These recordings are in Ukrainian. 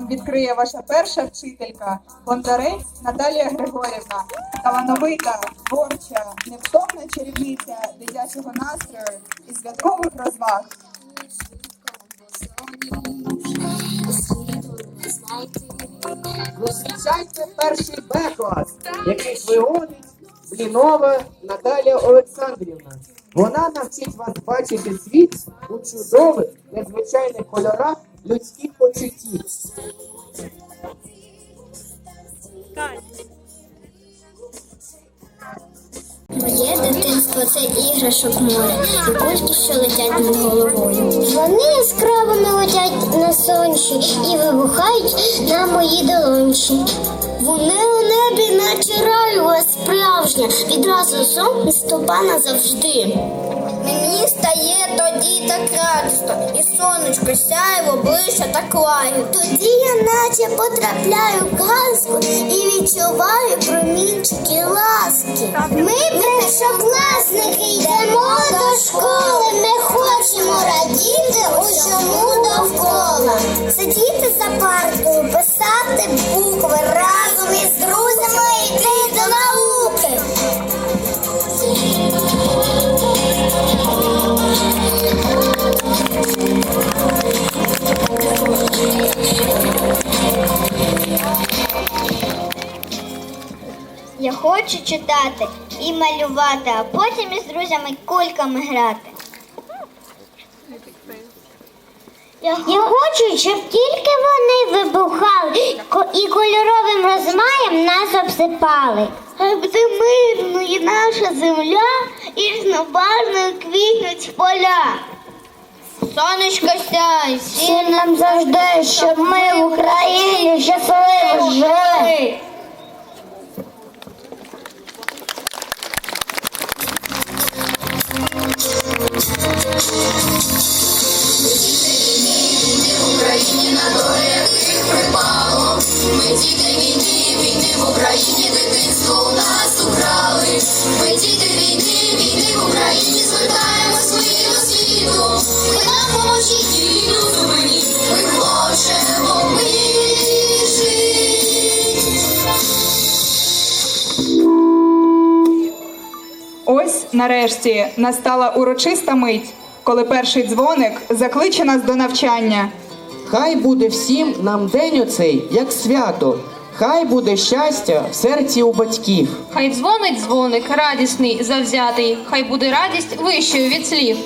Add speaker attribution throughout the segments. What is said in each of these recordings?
Speaker 1: відкриє ваша перша вчителька Бондарець Наталія Григорівна, талановита, творча, невтомна чарівниця дитячого настрою і святкових розваг.
Speaker 2: Зустрічайте перший Б-клас, який виводить Блінова Наталія Олександрівна. Вона навчить вас бачити світ у чудових, незвичайних кольорах людських почуттів.
Speaker 3: Моє дитинство це іграшок море і кульки, що летять над головою. Вони яскравими летять на сонці і вибухають на мої долончі. Вони у небі, наче раюва справжня, відразу сон і стопа назавжди. Мені стає тоді так радісно, і сонечко сяєво ближче так лаю. Тоді я наче потрапляю в казку і відчуваю промінчики ласки. Ми першокласники йдемо до школи. Ми хочемо радіти усьому довкола. Сидіти за партою, читати і малювати, а потім із друзями кульками грати. Я хочу, щоб тільки вони вибухали і кольоровим розмаєм нас обсипали. Хай буде мирною наша земля і різнобарвною квітнуть поля. Сонечко сяй, всім нам завжди, щоб ми в Україні щасливо жили.
Speaker 4: Україні на долі яких припало. Ми діти війни, війни в Україні, дитинство нас украли. Ми діти війни, війни в Україні, звертаємось ми світу. Ви нам поможіть війну ми ми.
Speaker 1: Ось нарешті настала урочиста мить, коли перший дзвоник закличе нас до навчання.
Speaker 2: Хай буде всім нам день оцей, як свято. Хай буде щастя в серці у батьків.
Speaker 5: Хай дзвонить дзвоник, радісний, завзятий, хай буде радість вищою від слів.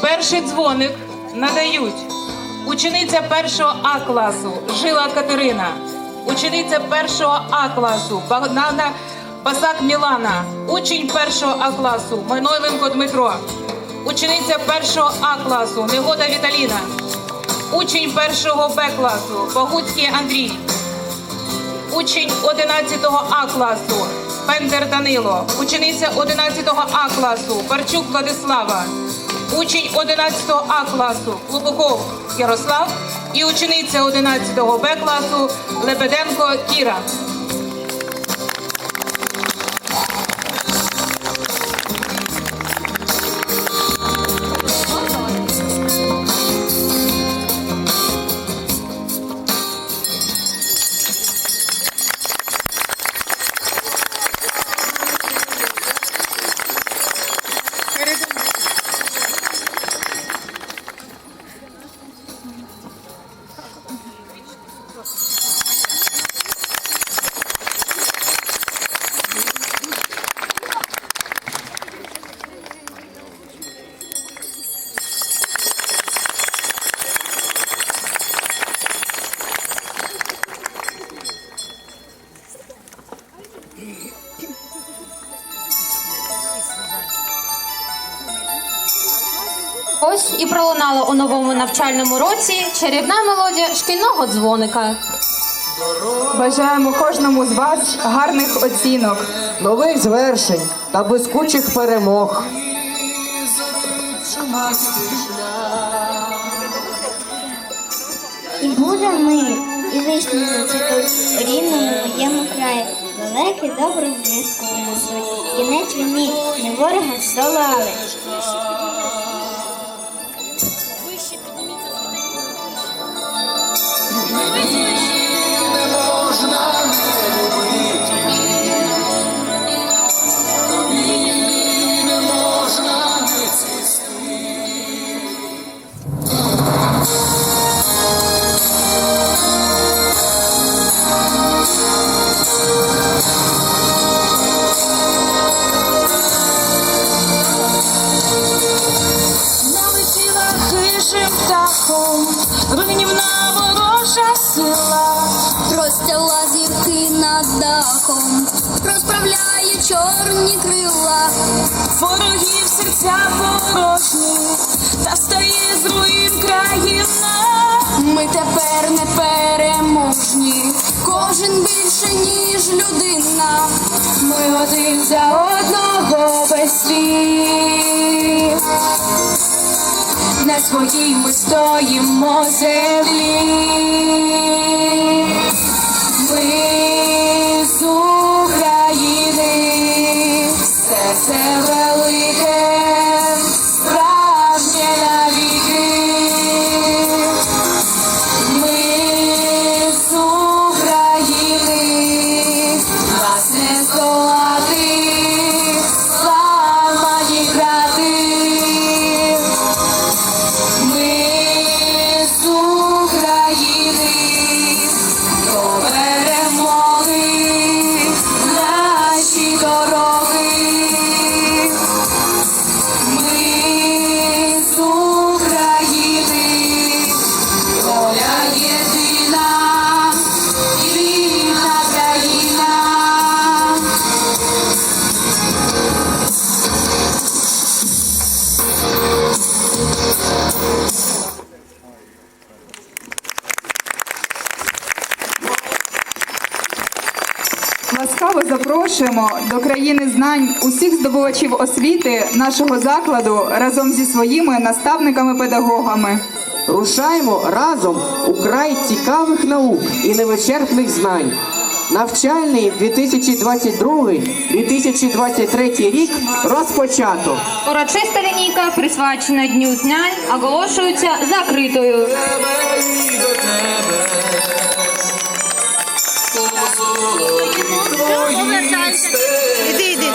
Speaker 6: Перший дзвоник надають учениця першого А класу Жила Катерина, учениця першого А класу Богдана Басак Мілана, учень першого А класу Манойленко Дмитро, учениця першого А класу Негода Віталіна, учень першого Б класу Богуцький Андрій, учень 11 А класу Пендер Данило, учениця 11 А класу Парчук Владислава, учень 11 А класу Клубухов Ярослав і учениця 11 Б класу Лебеденко Кіра.
Speaker 5: Ось і пролунала у новому навчальному році чарівна мелодія шкільного дзвоника.
Speaker 1: Бажаємо кожному з вас гарних оцінок.
Speaker 2: Нових звершень та блискучих перемог.
Speaker 3: І буде мир, і вишні зацвітуть у рідному моєму краї. Далекі добру звістку несуть. Кінець війні, не ворога здолали.
Speaker 7: Вище Налетіла птахом, руйнівна ворожа сила.
Speaker 4: Розтяла зірки над дахом, розправляє чорні крила.
Speaker 7: Ворогів серця порожні, та стає з руїн країна.
Speaker 4: Ми тепер не переможні, кожен більше, ніж людина.
Speaker 7: Ми один за одного весь світ. На своїй ми стоїмо землі. Ми з України, серце велике,
Speaker 1: Ласкаво запрошуємо до країни знань усіх здобувачів освіти нашого закладу разом зі своїми наставниками-педагогами.
Speaker 2: Рушаймо разом у край цікавих наук і невичерпних знань. Навчальний 2022-2023 рік розпочато.
Speaker 5: Урочиста лінійка, присвячена Дню знань, оголошується закритою.
Speaker 8: Іди, іди.